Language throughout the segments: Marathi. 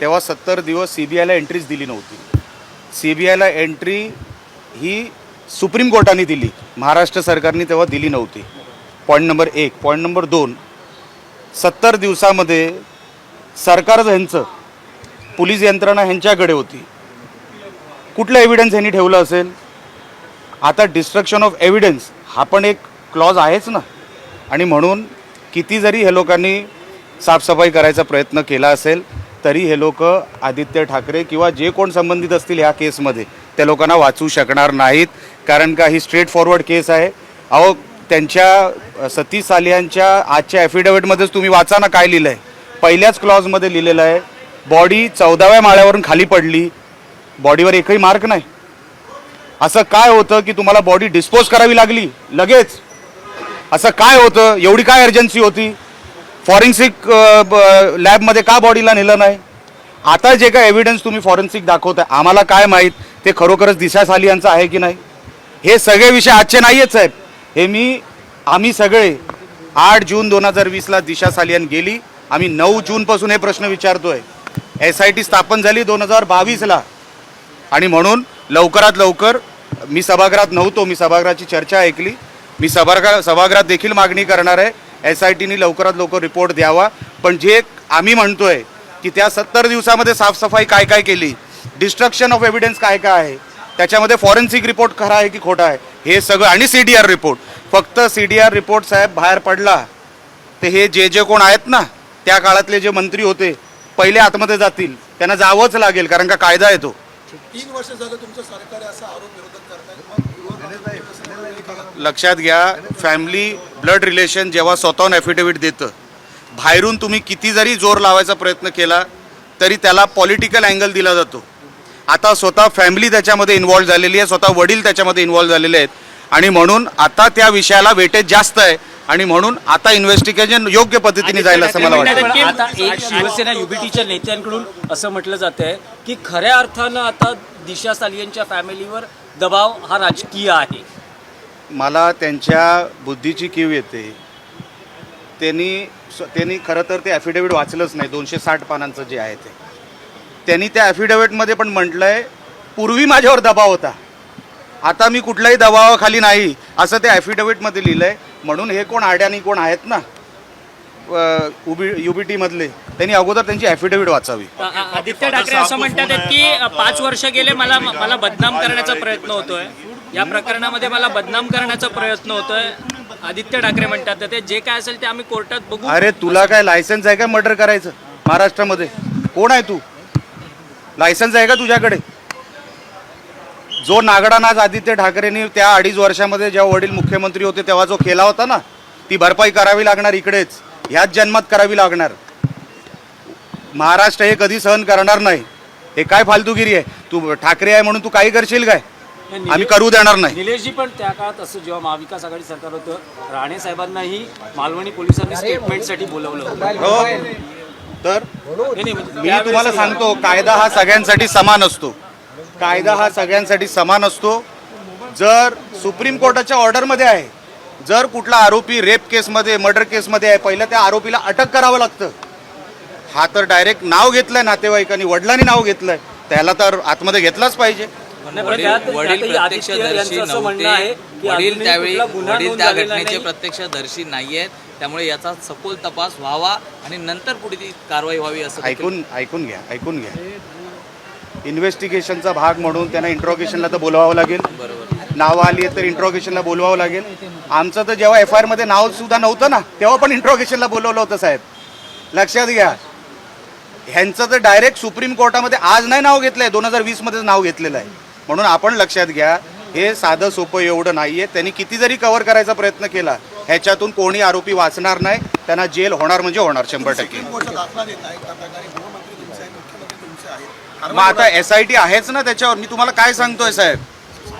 तेव्हा सत्तर दिवस सी बी आयला एंट्रीच दिली नव्हती. सी बी आयला एंट्री ही सुप्रीम कोर्टाने दिली. महाराष्ट्र सरकारने तेव्हा दिली नव्हती. पॉईंट नंबर एक. पॉईंट नंबर दोन. सत्तर दिवसामध्ये सरकार ह्यांचं पोलीस यंत्रणा ह्यांच्याकडे होती. कुठलं एव्हिडन्स ह्यांनी ठेवलं असेल? आता डिस्ट्रक्शन ऑफ एव्हिडन्स हा पण एक क्लॉज आहेच ना. आणि म्हणून किती जरी ह्या लोकांनी साफसफाई करायचा प्रयत्न केला असेल तरी हे लोक आदित्य ठाकरे किंवा जे कोण संबंधित असतील ह्या केसमध्ये त्या लोकांना वाचू शकणार नाहीत. कारण का ही स्ट्रेट फॉरवर्ड केस आहे. अहो त्यांच्या सती सतीश सालियांच्या आजच्या ॲफिडेव्हिटमध्येच तुम्ही वाचा ना काय लिहिलं आहे पहिल्याच क्लॉजमध्ये लिहिलेलं आहे बॉडी चौदाव्या माळ्यावरून खाली पडली. बॉडीवर एकही मार्क नाही. असं काय होतं की तुम्हाला बॉडी डिस्पोज करावी लागली? लगेच. असं काय होतं? एवढी काय अर्जन्सी होती? फॉरेन्सिक लॅबमध्ये का बॉडीला नेलं नाही? आता जे काय एव्हिडन्स तुम्ही फॉरेन्सिक दाखवताय आम्हाला काय माहीत? ते खरोखरच दिशा सालियांचं आहे की नाही? हे सगळे विषय आजचे नाही आहेत साहेब. हे मी आम्ही सगळे आठ जून दोन हजार वीसला दिशा सालियन गेली. आम्ही नऊ जूनपासून हे प्रश्न विचारतोय. एस आय टी स्थापन झाली दोन हजार बावीसला. आणि म्हणून लवकरात लवकर मी सभागृहात नव्हतो मी सभागृहाची चर्चा ऐकली. मी सभागृह सभागृहात देखील मागणी करणार आहे. एस आय टीनी लवकरात लवकर रिपोर्ट द्यावा. पण जे आम्ही म्हणतोय की त्या सत्तर दिवसामध्ये साफसफाई काय काय केली डिस्ट्रक्शन ऑफ एव्हिडन्स काय काय आहे त्याच्यामध्ये फॉरेन्सिक रिपोर्ट खरा आहे की खोटा आहे हे सगळं आणि सी डी आर रिपोर्ट. फक्त सी डी आर रिपोर्ट साहेब बाहेर पडला ते हे जे जे कोण आहेत ना त्या काळातले जे मंत्री होते पहिले आतमध्ये जातील त्यांना जावंच लागेल कारण का कायदा येतो तीन वर्ष झालं तुमचं सरकार आहे असा आरोप विरोधक करतायत. मग लक्षात घ्या फॅमिली ब्लड रिलेशन जेव्हा स्वतःहून ॲफिडेव्हिट देतं बाहेरून तुम्ही किती जरी जोर लावायचा प्रयत्न केला तरी त्याला पॉलिटिकल अँगल दिला जातो. आता स्वतः फॅमिली त्याच्यामध्ये इन्व्हॉल्व झालेली आहे स्वतः वडील त्याच्यामध्ये इन्व्हॉल्व झालेले आहेत. आणि म्हणून आता त्या विषयाला वेटेज जास्त आहे आणि म्हणून आता इन्व्हेस्टिगेशन योग्य पद्धतीने जाईल असं मला वाटतं. आता एक शिवसेना युबीटीच्या नेत्यांकडून असं म्हटलं जात आहे की खऱ्या अर्थानं आता दिशा सालियनच्या फॅमिलीवर दबाव हा राजकीय आहे. मला त्यांच्या बुद्धीची कीव येते. त्यांनी त्यांनी खरं तर ते ॲफिडेविट वाचलंच नाही. दोनशे साठ पानांचं जे आहे ते. त्यांनी त्या ॲफिडेविटमध्ये पण म्हटलं आहे पूर्वी माझ्यावर दबाव होता. आता मी कुठल्याही दबावाखाली नाही. असं ते ॲफिडेविटमध्ये लिहिलं आहे म्हणून हे कोण आड्यानी कोण आहेत ना उबी यू बी टीमधले त्यांनी अगोदर त्यांची ॲफिडेविट वाचावी. आदित्य ठाकरे असं म्हणतात की पाच वर्ष गेले मला मला बदनाम करण्याचा प्रयत्न होतोय. या प्रकरणामध्ये मला बदनाम करण्याचा प्रयत्न होतोय. आदित्य ठाकरे म्हणतात ते. जे काय असेल ते आम्ही कोर्टात बघू. अरे तुला काय लायसन्स आहे का मर्डर करायचं? महाराष्ट्रामध्ये. कोण आहे तू? लायसन्स आहे का तुझ्याकडे? जो नागडानाच आदित्य ठाकरेंनी त्या अडीच वर्षामध्ये जेव्हा वडील मुख्यमंत्री होते तेव्हा जो केला होता ना ती भरपाई करावी लागणार इकडेच. ह्याच जन्मात करावी लागणार. महाराष्ट्र हे कधी सहन करणार नाही. हे काय फालतूगिरी आहे? तू ठाकरे आहे म्हणून तू काही करशील काय? आम्ही करू देणार नाही. निलेशजी पण त्या काळात असं जेव्हा महाविकास आघाडी सरकार होतं राणे साहेबांनाही मालवणी पोलिसांनी स्टेटमेंटसाठी बोलवलं होतं. हो. तर नाही, नाही, म्हणजे मी त्यावेळेस- तुम्हाला सांगतो कायदा हा सगळ्यांसाठी समान असतो. कायदा हा सगळ्यांसाठी समान असतो. जर सुप्रीम कोर्टाच्या ऑर्डरमध्ये आहे जर कुठला आरोपी रेप केसमध्ये मर्डर केसमध्ये आहे पहिलं त्या आरोपीला अटक करावं लागतं. हा तर डायरेक्ट नाव घेतलंय नातेवाईकांनी वडिलांनी नाव घेतलंय. त्याला तर आतमध्ये घेतलाच पाहिजे. वडील वडील प्रत्यक्षदर्शी आहे नव्हते वडील त्यावेळी वडील त्या घटनेचे नाही. प्रत्यक्षदर्शी नाही आहेत त्यामुळे याचा सखोल तपास व्हावा आणि नंतर पुढे ती कारवाई व्हावी असं ऐकून ऐकून घ्या ऐकून घ्या. इन्व्हेस्टिगेशनचा भाग म्हणून त्यांना इंट्रोगेशनला तर बोलवावं लागेल. बरोबर. नावं आली आहेत तर इंट्रोगेशनला बोलवावं लागेल. आमचं तर जेव्हा एफ आय आरमध्ये नाव सुद्धा नव्हतं ना तेव्हा पण इंट्रोगेशनला बोलवलं होतं साहेब. लक्षात घ्या. ह्यांचं तर डायरेक्ट सुप्रीम कोर्टामध्ये आज नाही नाव घेतलंय दोन हजार वीसमध्येच नाव घेतलेलं आहे. म्हणून आपण लक्षात घ्या हे साधं सोपं एवढं नाही आहे त्यांनी किती जरी कव्हर करायचा प्रयत्न केला ह्याच्यातून कोणी आरोपी वाचणार नाही त्यांना जेल होणार म्हणजे होणार शंभर टक्के. मग आता एस आय टी आहेच ना त्याच्यावर? मी तुम्हाला काय सांगतोय साहेब?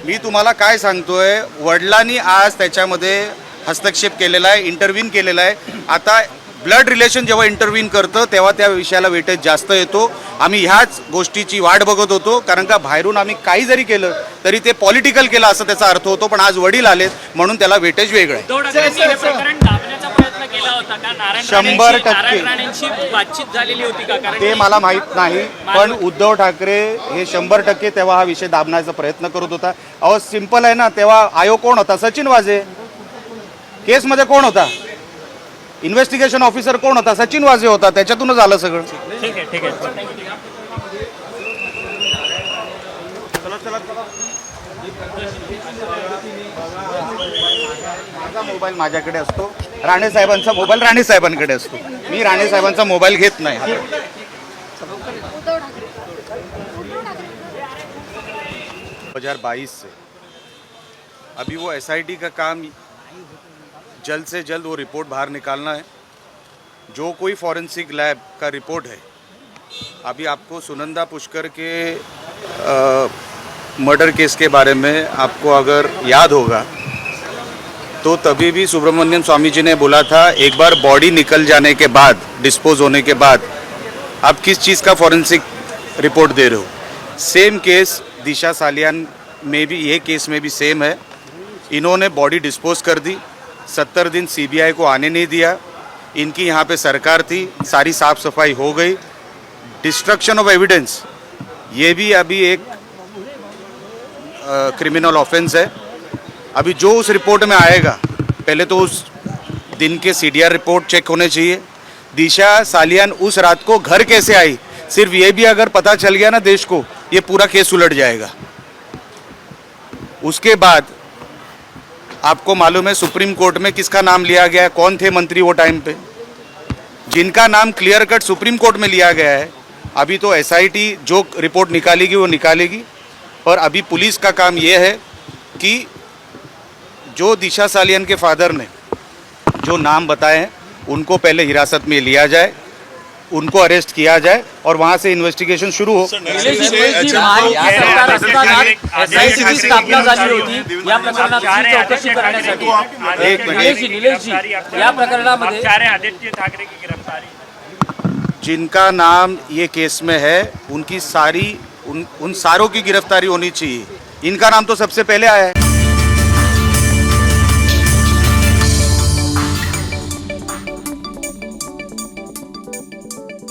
मी तुम्हाला काय सांगतोय वडिलांनी आज त्याच्यामध्ये हस्तक्षेप केलेला आहे इंटरव्ह्यून केलेला आहे. आता ब्लड रिलेशन जेव्हा इंटरव्ह्यून करतं तेव्हा त्या विषयाला वेटेज जास्त येतो. आम्ही ह्याच गोष्टीची वाट बघत होतो कारण का बाहेरून आम्ही काही जरी केलं तरी ते पॉलिटिकल केलं असं त्याचा अर्थ होतो पण आज वडील आलेत म्हणून त्याला वेटेज वेगळं आहे. शंभर टक्के. ते मला माहीत नाही पण उद्धव ठाकरे हे शंभर टक्के तेव्हा हा विषय दाबण्याचा प्रयत्न करत होता. अहो सिंपल आहे ना तेव्हा आयोग कोण होता? सचिन वाझे. केसमध्ये कोण होता? इन्व्हेस्टिगेशन ऑफिसर कोण होता? सचिन वाझे होता. त्याच्यातूनच आलं सगळं. ठीक आहे ठीक आहे. माझा मोबाईल माझ्याकडे असतो. राणे साहेबांचा मोबाईल राणे साहेबांकडे असतो. मी राणे साहेबांचा मोबाईल घेत नाही. ठाकरे हजार बाईस से अभी वो एसआईटी का काम जल्द से जल्द वो रिपोर्ट बाहर निकालना है। जो कोई फॉरेंसिक लैब का रिपोर्ट है, अभी आपको सुनंदा पुष्कर के मर्डर केस के बारे में आपको अगर याद होगा तो तभी भी सुब्रमण्यम स्वामी जी ने बोला था, एक बार बॉडी निकल जाने के बाद, डिस्पोज होने के बाद, आप किस चीज़ का फॉरेंसिक रिपोर्ट दे रहे हो? सेम केस, दिशा सालियान में भी, ये केस में भी सेम है। इन्होंने बॉडी डिस्पोज कर दी सत्तर दिन सीबीआई को आने नहीं दिया। इनकी यहाँ पे सरकार थी, सारी साफ़ सफ़ाई हो गई। डिस्ट्रक्शन ऑफ़ एविडेंस ये भी अभी एक क्रिमिनल ऑफेंस है। अभी जो उस रिपोर्ट में आएगा, पहले तो उस दिन के सीडीआर रिपोर्ट चेक होने चाहिए। दिशा सालियान उस रात को घर कैसे आई? सिर्फ़ ये भी अगर पता चल गया ना देश को, ये पूरा केस उलट जाएगा। उसके बाद आपको मालूम है सुप्रीम कोर्ट में किसका नाम लिया गया है? कौन थे मंत्री वो टाइम पे? जिनका नाम क्लियर कट सुप्रीम कोर्ट में लिया गया है, अभी तो एसआईटी जो रिपोर्ट निकालेगी वो निकालेगी। और अभी पुलिस का काम ये है कि जो दिशा सालियन के फादर ने जो नाम बताए हैं, उनको पहले हिरासत में लिया जाए। उनको अरेस्ट किया जाए और वहाँ से इन्वेस्टिगेशन शुरू हो। निलेशजी, निलेशजी, महायुती सरकार असताना SIT ची स्थापना झाली होती या प्रकरणाची चौकशी करण्यासाठी। एक मिनिट। निलेशजी निलेशजी या प्रकरणामध्ये आदित्य ठाकरे की गिरफ्तारी। जिनका नाम ये केस में है उनकी सारी उन उन सारों की गिरफ्तारी होनी चाहिए। इनका नाम तो सबसे पहले आया है।